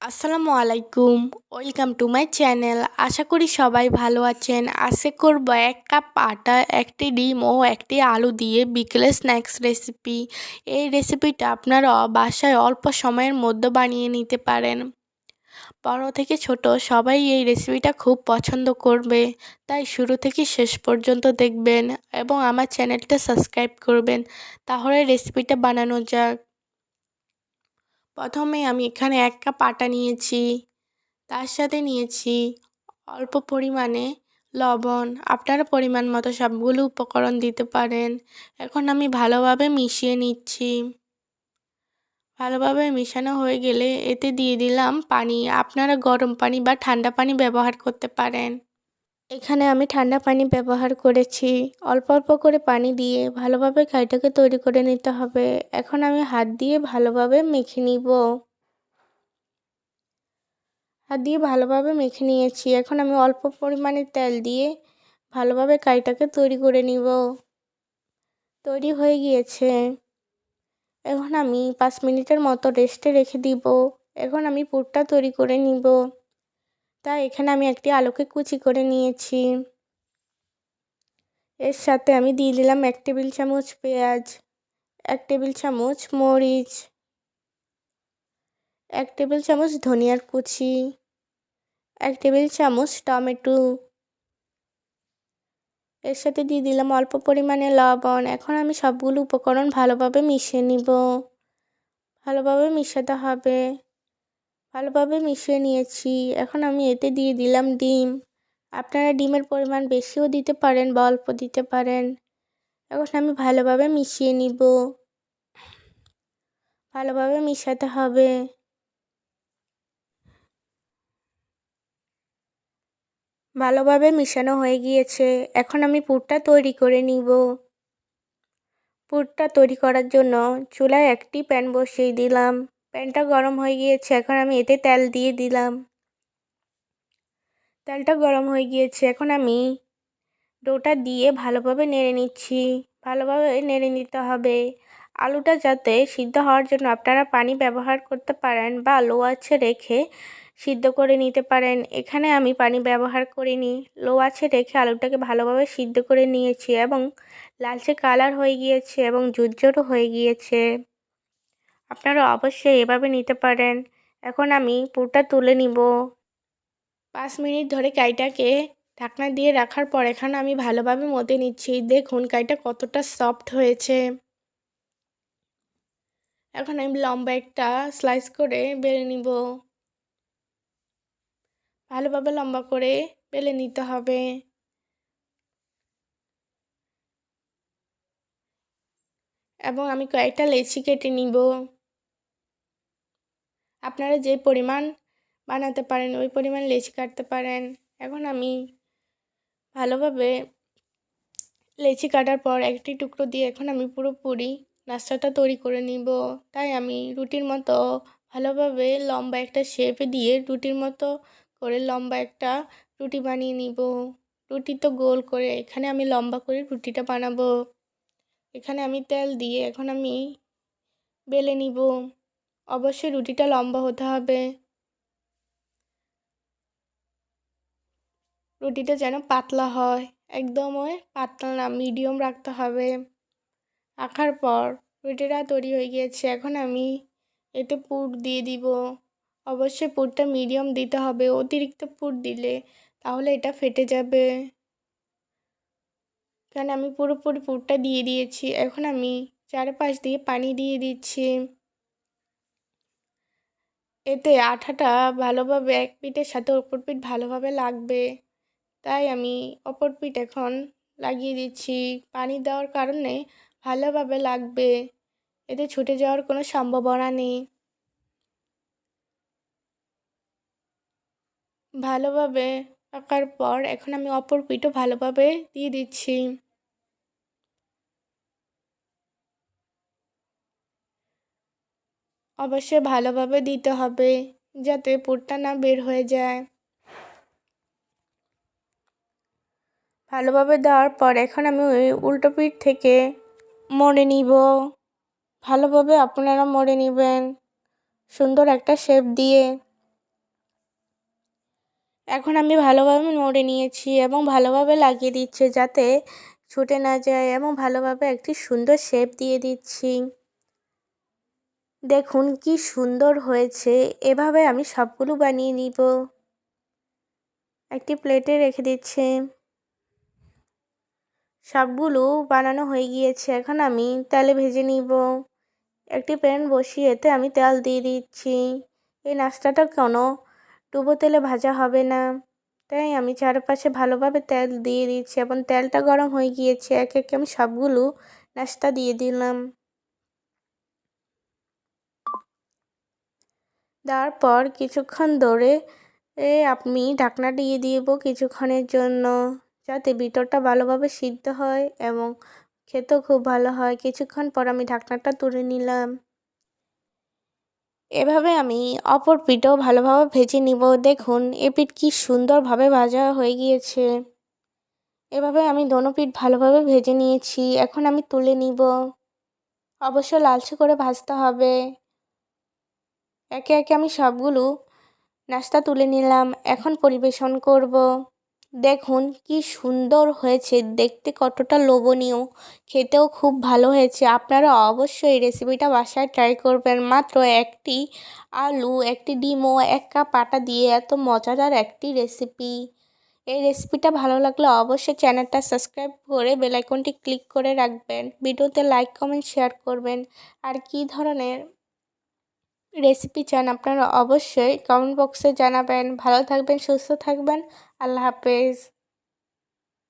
আসসালামু আলাইকুম, welcome to my channel. আশা করি সবাই ভালো আছেন। আশা করব এক কাপ আটা, একটি ডিম ও একটি আলু দিয়ে বিকেলে স্ন্যাক্স রেসিপি। এই রেসিপিটা আপনারা বাসায় অল্প সময়ের মধ্যে বানিয়ে নিতে পারেন। বড় থেকে ছোট সবাই এই রেসিপিটা খুব পছন্দ করবে। তাই শুরু থেকে শেষ পর্যন্ত দেখবেন এবং আমার চ্যানেলটা সাবস্ক্রাইব করবেন। তাহলে রেসিপিটা বানানো যাক। প্রথমে আমি এখানে এক কাপ আটা নিয়েছি, তার সাথে নিয়েছি অল্প পরিমাণে লবণ। আপনারা পরিমাণ মতো সবগুলো উপকরণ দিতে পারেন। এখন আমি ভালোভাবে মিশিয়ে নিচ্ছি। ভালোভাবে মেশানো হয়ে গেলে এতে দিয়ে দিলাম পানি। আপনারা গরম পানি বা ঠান্ডা পানি ব্যবহার করতে পারেন। এখানে আমি ঠান্ডা পানি ব্যবহার করেছি। অল্প অল্প করে পানি দিয়ে ভালোভাবে খাইটাকে তৈরি করে নিতে হবে। এখন আমি হাত দিয়ে ভালোভাবে মেখে নিব। হাত দিয়ে ভালোভাবে মেখে নিয়েছি। এখন আমি অল্প পরিমাণে তেল দিয়ে ভালোভাবে কাইটাকে তৈরি করে নিব। তৈরি হয়ে গিয়েছে। এখন আমি পাঁচ মিনিটের মতো রেস্টে রেখে দিব। এখন আমি পুরটা তৈরি করে নিব। তাই এখানে আমি একটি আলুকে কুচি করে নিয়েছি। এর সাথে আমি দিয়ে দিলাম এক টেবিল চামচ পেঁয়াজ, এক টেবিল চামচ মরিচ, এক টেবিল চামচ ধনিয়ার কুচি, এক টেবিল চামচ টমেটো। এর সাথে দিয়ে দিলাম অল্প পরিমাণে লবণ। এখন আমি সবগুলো উপকরণ ভালোভাবে মিশিয়ে নিব। ভালোভাবে মিশাতে হবে। ভালোভাবে মিশিয়ে নিয়েছি। এখন আমি এতে দিয়ে দিলাম ডিম। আপনারা ডিমের পরিমাণ বেশিও দিতে পারেন বা অল্প দিতে পারেন। এখন আমি ভালোভাবে মিশিয়ে নিব। ভালোভাবে মিশাতে হবে। ভালোভাবে মিশানো হয়ে গিয়েছে। এখন আমি পুরটা তৈরি করে নিব। পুরটা তৈরি করার জন্য চুলায় একটি প্যান বসিয়ে দিলাম। প্যানটা গরম হয়ে গিয়েছে, এখন আমি এতে তেল দিয়ে দিলাম। তেলটা গরম হয়ে গিয়েছে, এখন আমি ডোটা দিয়ে ভালোভাবে নেড়ে নিচ্ছি। ভালোভাবে নেড়ে নিতে হবে। আলুটা যাতে সিদ্ধ হওয়ার জন্য আপনারা পানি ব্যবহার করতে পারেন বা লো আছে রেখে সিদ্ধ করে নিতে পারেন। এখানে আমি পানি ব্যবহার করিনি। লো আছে রেখে আলুটাকে ভালোভাবে সিদ্ধ করে নিয়েছি এবং লালচে কালার হয়ে গিয়েছে এবং জুজ্জোরও হয়ে গিয়েছে। আপনারা অবশ্যই এভাবে নিতে পারেন। এখন আমি পুরটা তুলে নিব। পাঁচ মিনিট ধরে কাইটাকে ঢাকনা দিয়ে রাখার পর এখানে আমি ভালোভাবে মতে নিচ্ছি। দেখুন কাইটা কতটা সফট হয়েছে। এখন আমি লম্বা একটা স্লাইস করে বেলে নিব। ভালোভাবে লম্বা করে বেলে নিতে হবে। এবং আমি কয়েকটা লেচি কেটে নিব। আপনারা যে পরিমাণ বানাতে পারেন, ওই পরিমাণ লেচি কাটতে পারেন। এখন আমি ভালোভাবে লেচি কাটার পর একটি টুকরো দিয়ে এখন আমি পুরোপুরি নাস্তাটা তৈরি করে নিব। তাই আমি রুটির মতো ভালোভাবে লম্বা একটা শেপে দিয়ে রুটির মতো করে লম্বা একটা রুটি বানিয়ে নিব। রুটি তো গোল করে এখানে আমি লম্বা করে রুটিটা বানাবো। এখানে আমি তেল দিয়ে এখন আমি বেলে নিব। অবশ্যই রুটিটা লম্বা হতে হবে। রুটিটা যেন পাতলা হয়, একদম ওই পাতলা না মিডিয়াম রাখতে হবে। রাখার পর রুটিটা তৈরি হয়ে গিয়েছে, এখন আমি এতে পুর দিয়ে দিব। অবশ্যই পুরটা মিডিয়াম দিতে হবে, অতিরিক্ত পুর দিলে তাহলে এটা ফেটে যাবে। এখানে আমি পুরোপুরি পুরটা দিয়ে দিয়েছি, এখন আমি চারপাশ দিয়ে পানি দিয়ে দিচ্ছি। এতে আঠাটা ভালোভাবে এক পিঠের সাথে অপর পিঠ ভালোভাবে লাগবে। তাই আমি অপর পিঠ এখন লাগিয়ে দিচ্ছি। পানি দেওয়ার কারণে ভালোভাবে লাগবে। এতে ছুটে যাওয়ার কোনো সম্ভাবনা নেই। ভালোভাবে পাকার পর এখন আমি অপর পিঠও ভালোভাবে দিয়ে দিচ্ছি। অবশ্যই ভালোভাবে দিতে হবে যাতে পুরটা না বের হয়ে যায়। ভালোভাবে দেওয়ার পর এখন আমি ওই উল্টো পিঠ থেকে মরে নিব। ভালোভাবে আপনারা মরে নেবেন। সুন্দর একটা শেপ দিয়ে। এখন আমি ভালোভাবে মরে নিয়েছি এবং ভালোভাবে লাগিয়ে দিচ্ছি যাতে ছুটে না যায় এবং ভালোভাবে একটি সুন্দর শেপ দিয়ে দিচ্ছি। দেখুন কি সুন্দর হয়েছে। এভাবে আমি সবগুলো বানিয়ে নিব। একটি প্লেটে রেখে দিচ্ছি। সবগুলো বানানো হয়ে গিয়েছে। এখন আমি তেলে ভেজে নিব। একটি প্যান বসিয়ে এতে আমি তেল দিয়ে দিচ্ছি। এই নাস্তাটা কোনো ডুবো তেলে ভাজা হবে না। তাই আমি চারপাশে ভালোভাবে তেল দিয়ে দিচ্ছি এবং তেলটা গরম হয়ে গিয়েছে। এক একে আমি সবগুলো নাস্তা দিয়ে দিলাম। তারপর কিছুক্ষণ ধরে আমি ঢাকনা দিয়ে দিব কিছুক্ষণের জন্য, যাতে ভিতরটা ভালোভাবে সিদ্ধ হয় এবং খেতেও খুব ভালো হয়। কিছুক্ষণ পর আমি ঢাকনাটা তুলে নিলাম। এভাবে আমি অপর পিঠও ভালোভাবে ভেজে নিব। দেখুন, এ পিঠ কি সুন্দরভাবে ভাজা হয়ে গিয়েছে। এভাবে আমি দোনো পিঠ ভালোভাবে ভেজে নিয়েছি। এখন আমি তুলে নিব। অবশ্য লালচে করে ভাজতে হবে। একে একে আমি সবগুলো নাস্তা তুলে নিলাম, এখন পরিবেশন করব। দেখুন কি সুন্দর হয়েছে, দেখতে কতটা লোভনীয়, খেতেও খুব ভালো হয়েছে। আপনারা অবশ্যই এই রেসিপিটা বাসায় ট্রাই করবেন। মাত্র একটি আলু, একটি ডিম ও এক কাপ আটা দিয়ে এত মজাদার একটি রেসিপি। এই রেসিপিটা ভালো লাগলে অবশ্যই চ্যানেলটা সাবস্ক্রাইব করে বেলাইকনটি ক্লিক করে রাখবেন। ভিডিওতে লাইক, কমেন্ট শেয়ার করবেন। আর কি ধরনের রেসিপি চান আপনারা অবশ্যই কমেন্ট বক্সে জানাবেন। ভালো থাকবেন সুস্থ থাকবেন। আল্লাহ হাফেজ।